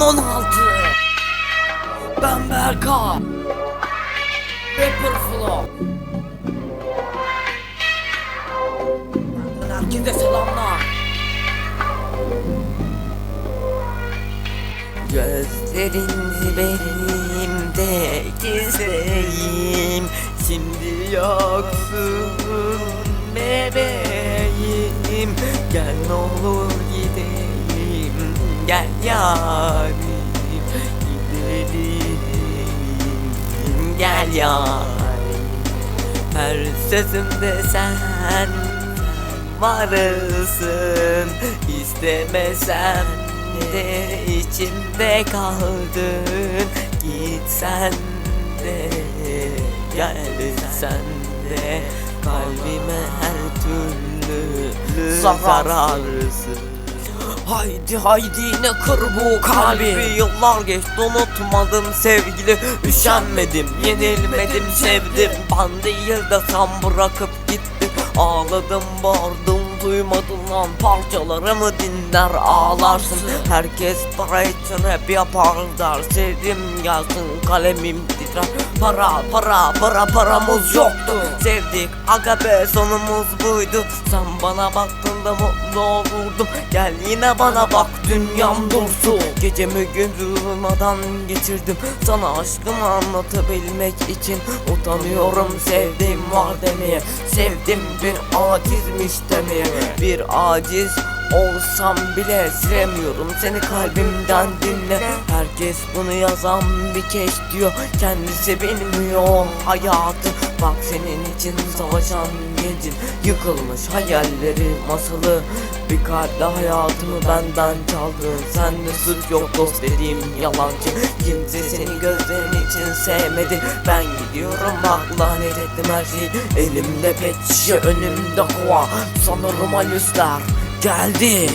2016 Ben Berka Rapper Flow Herkese selamlar. Gözlerin benim gizleyim Şimdi yoksun bebeğim. Gel ne olur Gel yarim Gidelim Gel yarim Her sözümde sen varsın İstemesem de içimde kaldın. Gitsen de gelsen de. Kalbime her türlü zararsın Haydi haydi yine kır bu kalbi. Yıllar geçti unutmadım sevgili. Üşenmedim yenilmedim sevdim. Ben değil de sen bırakıp gittin. Ağladım bağırdım duymadın lan. Parçalarımı dinler? Ağlarsın. Herkes para için hep yapar der. Sevdim gelsin kalemim titrer. Para para para paramız yoktu. Sevdik aga be sonumuz buydu. Sen bana baktığında mutlu olurdum Gel yine bana bak dünyam dursun Gecemi gün durmadan geçirdim. Sana aşkımı anlatabilmek için Utanıyorum sevdiğim var demeye Sevdim bir acizmiş demeye. Bir aciz olsam bile silemiyorum seni kalbimden dinle. Herkes bunu yazan bir keş diyor. Kendisi bilmiyor hayatı. Bak senin için savaşan gencin Yıkılmış hayalleri masalı. Bir kalple hayatımı benden çaldın Sende suç yok dost dediğim yalancı. Kimse seni gözlerin için sevmedi. Ben gidiyorum bak lanet ettim her şeyi. Elimde pet şişe önümde kova Sanırım halüsler geldi